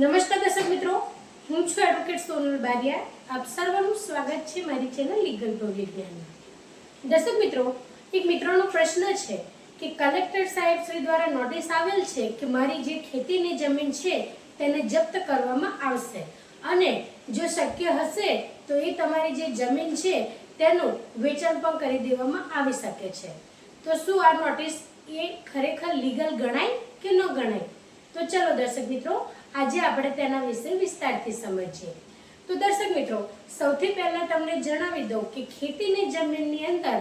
નમસ્કાર દર્શક મિત્રો, હું છું એડવોકેટ સોનલ બારિયા. આપ સર્વનું સ્વાગત છે મારી ચેનલ લીગલ પ્રો દર્શક મિત્રો, એક મિત્રોનો પ્રશ્ન છે કે કલેક્ટર સાહેબ શ્રી દ્વારા નોટિસ આવેલ છે કે મારી જે ખેતીની જમીન છે તેને જપ્ત કરવામાં આવશે. અને જો શક્ય હશે, તો એ તમારી જે જમીન છે તેનું વેચાણ પણ કરી દેવામાં આવી શકે છે. તો શું આ નોટિસ એ ખરેખર લીગલ ગણાય કે ન ગણાય? તો ચલો દર્શક મિત્રો આજે આપણે તેના વિશે વિસ્તારથી સમજીએ. તો દર્શક મિત્રો, સૌથી પહેલા તમને જણાવી દઉં કે ખેતીની જમીનની અંદર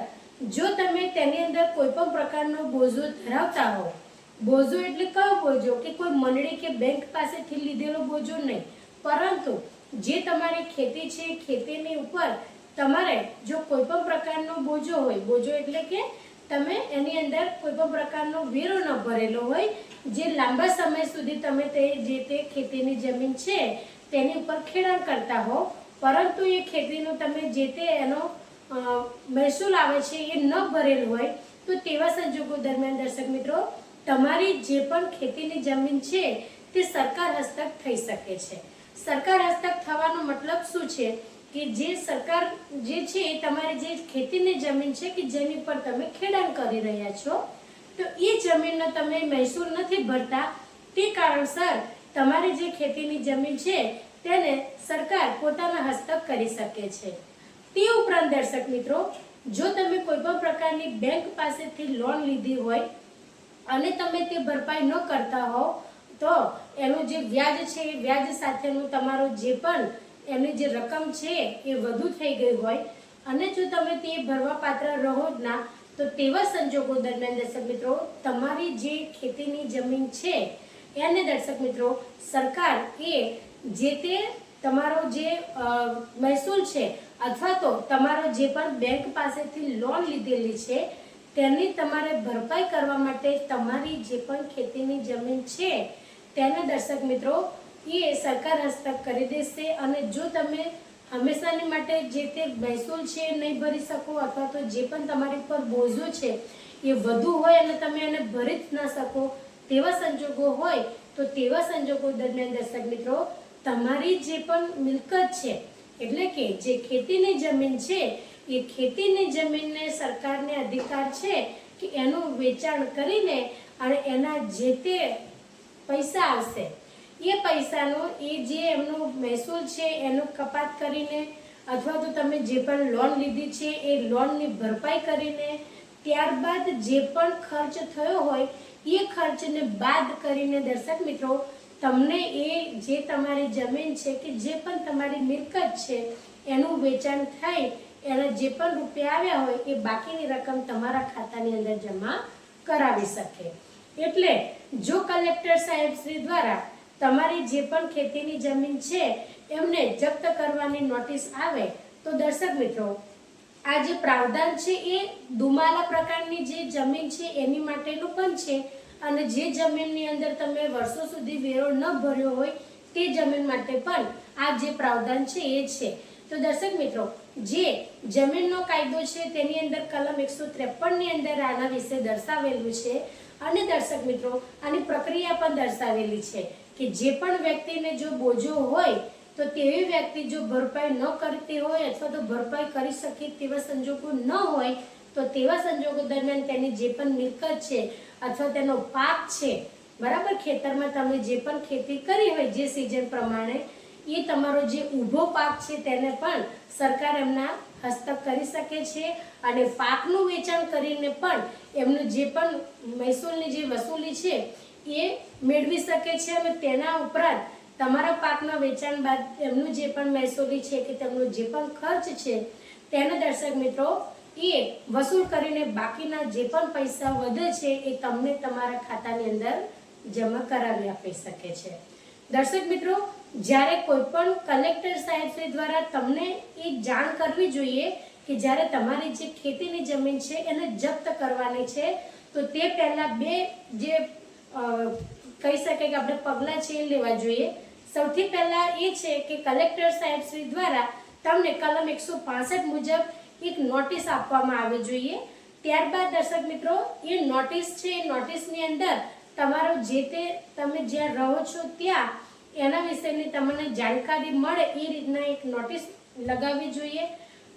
જો તમે તેની અંદર કોઈ પણ પ્રકારનો બોજો ધરાવતા હો, બોજો એટલે કયો બોજો? કે કોઈ મંડળી કે બેંક પાસેથી લીધેલો બોજો નહીં. પરંતુ જે તમારી ખેતી છે, ખેતીની ઉપર તમારે જો કોઈ પણ પ્રકારનો બોજો હોય, બોજો એટલે કે તમે એની અંદર કોઈ પણ પ્રકારનો વીરો ન ભરેલો હોય, જે લાંબા સમય સુધી તમે તે જે તે ખેતીની જમીન છે, તેની ઉપર ખેડાણ કરતા હો. પરંતુ એ ખેતીનો તમે જે તે એનો મહેસૂલ આવે છે એ ન ભરેલ હોય, તો તેવા સંજોગો દરમિયાન દર્શક મિત્રો, તમારી જે પણ ખેતીની જમીન છે, તે સરકાર હસ્તક થઈ શકે છે. સરકાર હસ્તક થવાનો મતલબ શું છે? કે જે સરકાર જે છે એ તમારી જે ખેતીની જમીન છે કે જેની પર તમે ખેડાણ કરી રહ્યા છો, તો એ જમીનનો તમે મહેસૂલ નથી ભરતા. તે કારણસર તમારી જે ખેતીની જમીન છે, તેને સરકાર પોતાના હસ્તક કરી શકે છે. તે ઉપરાંત દર્શક મિત્રો, જો તમે કોઈ પણ પ્રકારની બેંક પાસેથી લોન લીધી હોય અને તમે તે ભરપાઈ ન કરતા હો, તો એનું જે વ્યાજ છે એ વ્યાજ સાથેનું તમારું જે પણ એની જે રકમ છે એ વધુ થઈ ગઈ હોય અને જો તમે તે ભરવાપાત્ર રહો જ ના, તો તેવા સંજોગો દરમિયાન દર્શક મિત્રો, તમારી જે ખેતીની જમીન છે, એને દર્શક મિત્રો, સરકાર એ જે તે તમારો જે મહેસૂલ છે અથવા તો તમારો જે પણ બેંક પાસેથી લોન લીધેલી છે, તેની તમારે ભરપાઈ કરવા માટે તમારી જે પણ ખેતીની જમીન છે, તેને દર્શક મિત્રો એ સરકાર હસ્તક કરી દેશે અને જો તમે હંમેશાની માટે જે તે મહેસૂલ છે એ નહીં ભરી શકો અથવા તો જે પણ તમારી પર બોજો છે એ વધુ હોય અને તમે એને ભરી જ ના શકો તેવા સંજોગો હોય તો તેવા સંજોગો દરમિયાન દર્શક મિત્રો તમારી જે પણ મિલકત છે, એટલે કે જે ખેતીની જમીન છે, એ ખેતીની જમીનને સરકારને અધિકાર છે કે એનું વેચાણ કરીને અને એના જે તે પૈસા આવશે. એ પૈસાનો, એ જે એમનો મહેસૂલ છે, એનો કપાત કરીને અથવા તો તમે જે પણ લોન લીધી છે, એ લોનની ભરપાઈ કરીને ત્યારબાદ જે પણ ખર્ચ થયો હોય, એ ખર્ચને બાદ કરીને દર્શક મિત્રો, તમને એ જે તમારી જમીન છે કે જે પણ તમારી મિલકત છે, એનું વેચાણ થાય, એના જે પણ રૂપિયા આવ્યા હોય, એ બાકીની રકમ તમારા ખાતાની અંદર જમા કરાવી શકે. એટલે જો કલેક્ટર સાહેબ શ્રી દ્વારા તમારી જે પણ ખેતીની જમીન છે, એમને જપ્ત કરવાની નોટિસ આવે તો દર્શક મિત્રો, આ જે પ્રાવધાન છે એ દુમાલા પ્રકારની જે જમીન છે, એની માટેનું પણ છે. અને જે જમીનની અંદર તમે વર્ષો સુધી વેરો ન ભર્યો હોય, તે જમીન માટે પણ આ જે પ્રાવધાન છે એ છે. તો દર્શક મિત્રો, જે જમીનનો કાયદો છે, તેની અંદર કલમ એકસો ત્રેપનની અંદર આના વિશે દર્શાવેલું છે. અને દર્શક મિત્રો, આની પ્રક્રિયા પણ દર્શાવેલી છે. કે જે પણ વ્યક્તિને જો બોજો હોય, તો તેવી વ્યક્તિ જો ભરપાઈ ન કરતી હોય અથવા તો ભરપાઈ કરી શકે તેવા સંજોગો ન હોય, તો તેવા સંજોગો દરમિયાન તેની જે પણ મિલકત છે અથવા તેનો પાક છે, બરાબર? ખેતરમાં તમે જે પણ ખેતી કરી હોય જે સિઝન પ્રમાણે, એ તમારો જે ઊભો પાક છે તેને પણ સરકાર એમના હસ્તક કરી શકે છે અને પાકનું વેચાણ કરીને પણ એમનું જે પણ મહેસૂલની જે વસૂલી છે એ મેળવી શકે છે અને તેના ઉપરાંત તમારા પાકના વેચાણ બાદ એમનું જે પણ મહેસૂલી છે કે તેમનો જે પણ ખર્ચ છે, તેને દર્શક મિત્રો, એ વસૂલ કરીને બાકીના જે પણ પૈસા વધે છે એ તમને તમારા ખાતાની અંદર જમા કરાવી આપી શકે છે. દર્શક મિત્રો, જ્યારે કોઈ પણ કલેક્ટર સાહેબ દ્વારા તમને એ જાણ કરવી જોઈએ કે જ્યારે તમારી જે ખેતીની જમીન છે એને જપ્ત કરવાની છે, તો તે પહેલાં બે જે કહી શકાય કે આપણે પગલાં છે લેવા જોઈએ. સૌથી પહેલાં એ છે કે કલેક્ટર સાહેબ શ્રી દ્વારા તમને કલમ એકસો મુજબ એક નોટિસ આપવામાં આવી જોઈએ. ત્યારબાદ દર્શક મિત્રો, એ નોટિસ છે, એ નોટિસની અંદર તમારો જે તે તમે જ્યાં રહો છો ત્યાં એના વિશેની તમને જાણકારી મળે એ રીતના એક નોટિસ લગાવવી જોઈએ.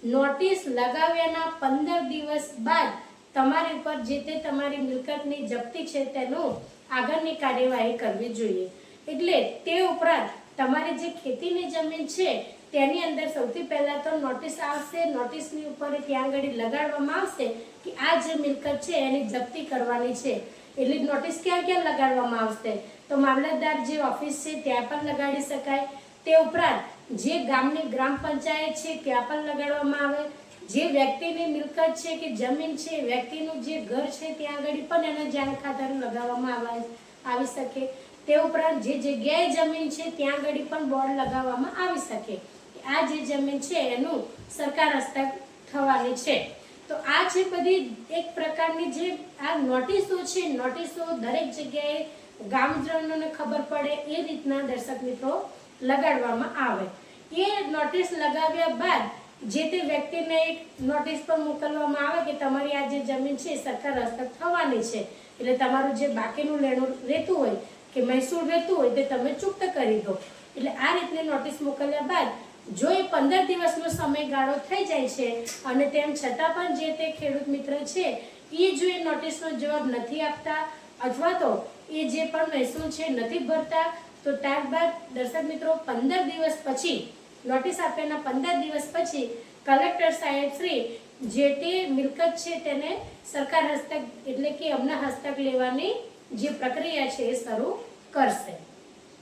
નોટિસ લગાવ્યાના પંદર દિવસ બાદ તમારી ઉપર જે તે તમારી મિલકતની જપ્તી છે તેનું આગળની કાર્યવાહી કરવી જોઈએ. એટલે તે ઉપરાંત તમારી જે ખેતીની જમીન છે, તેની અંદર સૌથી પહેલા તો નોટિસ આવશે. નોટિસની ઉપર ત્યાં આગળ લગાડવામાં આવશે કે આ જે મિલકત છે, એની જપ્તી કરવાની છે. એટલે નોટિસ ક્યાં ક્યાં લગાડવામાં આવશે? તો મામલતદાર જે ઓફિસ છે, ત્યાં પણ લગાડી શકાય. તે ઉપરાંત જે ગામની ગ્રામ પંચાયત છે, ત્યાં પણ લગાડવામાં આવે. જે વ્યક્તિની મિલકત છે કે જમીન છે, વ્યક્તિનું જે ઘર છે ત્યાં આગળ પણ એના જાહેર ખાતર લગાવવામાં આવે આવી શકે. તે ઉપરાંત જે જગ્યાએ જમીન છે, ત્યાં આગળ પણ બોર્ડ લગાવવામાં આવી શકે. આ જે જમીન છે, એનું સરકાર હસ્તક થવાની છે. તો આ છે બધી એક પ્રકારની જે આ નોટિસો છે, નોટિસો દરેક જગ્યાએ ગામજનોને ખબર પડે, એ રીતના દર્શક મિત્રો લગાડવામાં આવે. એ નોટિસ લગાવ્યા બાદ જે તે વ્યક્તિને એક નોટિસ પર મોકલવામાં આવે કે તમારી આ જે જમીન છે સરકાર હસ્તક થવાની છે. એટલે તમારું જે બાકીનું લેણું રહેતું હોય કે મહેસૂલ રહેતું હોય તે તમે ચૂકત કરી દો. એટલે આ રીતની નોટિસ મોકલ્યા બાદ જો એ પંદર દિવસનો સમયગાળો થઈ જાય છે અને તેમ છતાં પણ જે તે ખેડૂત મિત્ર છે એ જો એ નોટિસનો જવાબ નથી આપતા અથવા તો એ જે પણ મહેસૂલ છે નથી ભરતા, તો ત્યારબાદ દર્શક મિત્રો પંદર દિવસ પછી નોટિસ આપ્યાના પંદર દિવસ પછી કલેક્ટર સાહેબ શ્રી જે તે મિલકત છે તેને સરકાર હસ્તક એટલે કે અમના હસ્તક લેવાની જે પ્રક્રિયા છે એ શરૂ કરશે.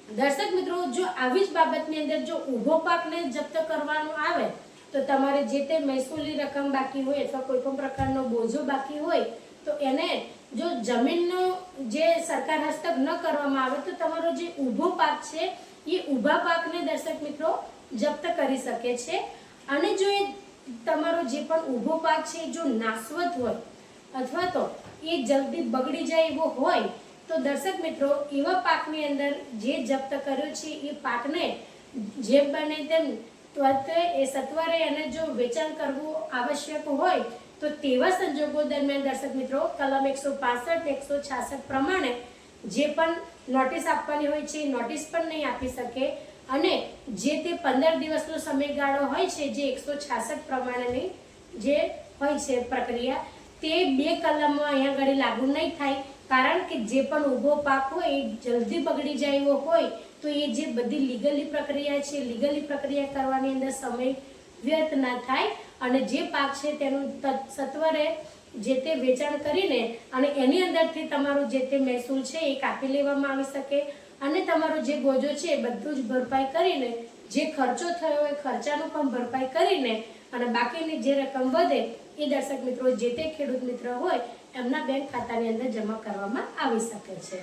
દર્શક મિત્રો, જો આવી જ બાબતની અંદર જો ઊભો પાકને જપ્ત કરવાનો આવે, તો તમારે જે તે મહેસૂલી રકમ બાકી હોય અથવા કોઈ પણ પ્રકારનો બોજો બાકી હોય, તો એને જો જમીનનો જે સરકાર હસ્તક ન કરવામાં આવે, તો તમારો જે ઊભો પાક છે, એ ઊભા પાકને દર્શક મિત્રો જપ્ત કરી શકે છે. અને જો એ તમારો જે પણ ઊભો પાક છે જો નાશવત હોય, અથવા તો એ જલ્દી બગડી જાય એવો હોય, તો દર્શક મિત્રો, એવા પાકની અંદર જે જપ્ત કર્યો છે, એ પાકને જે બને તેમ ત્વરિત એ સત્વરે એને જો વેચાણ કરવું આવશ્યક હોય, તો તેવા સંજોગો દરમિયાન દર્શક મિત્રો, કલમ એકસો પાસઠ, એકસો છાસઠ પ્રમાણે જે પણ નોટિસ આપવાની હોય છે નોટિસ પણ નહીં આપી શકે. અને જે તે પંદર દિવસનો સમયગાળો હોય છે, જે એકસો છાસઠ પ્રમાણેની જે હોય છે પ્રક્રિયા, તે બે કલમો અહીંયા આગળ લાગુ નહીં થાય. કારણ કે જે પણ ઊભો પાક હોય, એ જલ્દી બગડી જાય એવો હોય, તો એ જે બધી લીગલી પ્રક્રિયા છે, લીગલી પ્રક્રિયા કરવાની અંદર સમય વ્યર્થ ના થાય. અને જે પાક છે, તેનું સત્વરે જે તે વેચાણ કરીને અને એની અંદરથી તમારું જે તે મહેસૂલ છે, એ કાપી લેવામાં આવી શકે. અને તમારો જે બોજો છે એ બધું જ ભરપાઈ કરીને, જે ખર્ચો થયો હોય ખર્ચાનું પણ ભરપાઈ કરીને અને બાકીની જે રકમ વધે, એ દર્શક મિત્રો જે તે ખેડૂત મિત્ર હોય, એમના બેંક ખાતાની અંદર જમા કરવામાં આવી શકે છે.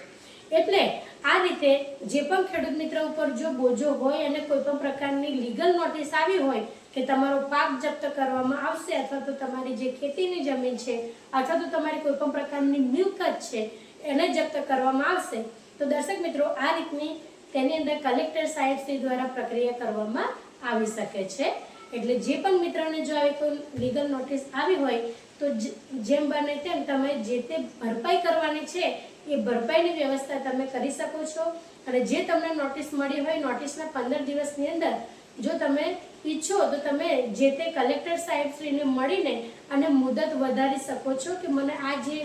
એટલે આ રીતે જે પણ ખેડૂત મિત્ર ઉપર જો બોજો હોય અને કોઈ પણ પ્રકારની લીગલ નોટિસ આવી હોય કે તમારો પાક જપ્ત કરવામાં આવશે અથવા તો તમારી જે ખેતીની જમીન છે, અથવા તો તમારી કોઈ પણ પ્રકારની મિલકત છે, એને જપ્ત કરવામાં આવશે તો દર્શક મિત્રો, આ રીતની તેની અંદર કલેક્ટર સાહેબ શ્રી દ્વારા પ્રક્રિયા કરવામાં આવી શકે છે. એટલે જે પણ મિત્રોને જો આવી કોઈ લીગલ નોટિસ આવી હોય, તો જેમ બને તેમ તમે જે તે ભરપાઈ કરવાની છે, એ ભરપાઈની વ્યવસ્થા તમે કરી શકો છો. અને જે તમને નોટિસ મળી હોય નોટિસના પંદર દિવસની અંદર, જો તમે ઈચ્છો તો તમે જે તે કલેક્ટર સાહેબશ્રીને મળીને અને મુદત વધારી શકો છો કે મને આ જે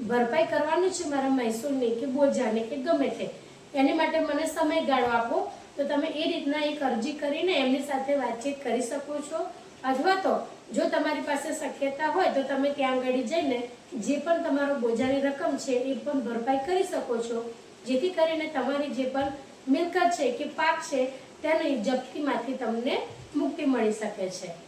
ભરપાઈ કરવાની છે મારા મહેસૂલની કે બોજાને કે ગમે તે. એની માટે મને સમયગાળો આપો. તો તમે એ રીતના એક અરજી કરીને એમની સાથે વાતચીત કરી શકો છો. અથવા તો જો તમારી પાસે શક્યતા હોય તો તમે ત્યાં આગળ જઈને જે પણ તમારો બોજાની રકમ છે એ પણ ભરપાઈ કરી શકો છો. જેથી કરીને તમારી જે પણ મિલકત છે કે પાક છે તેની જપ્તીમાંથી તમને મુક્તિ મળી શકે છે.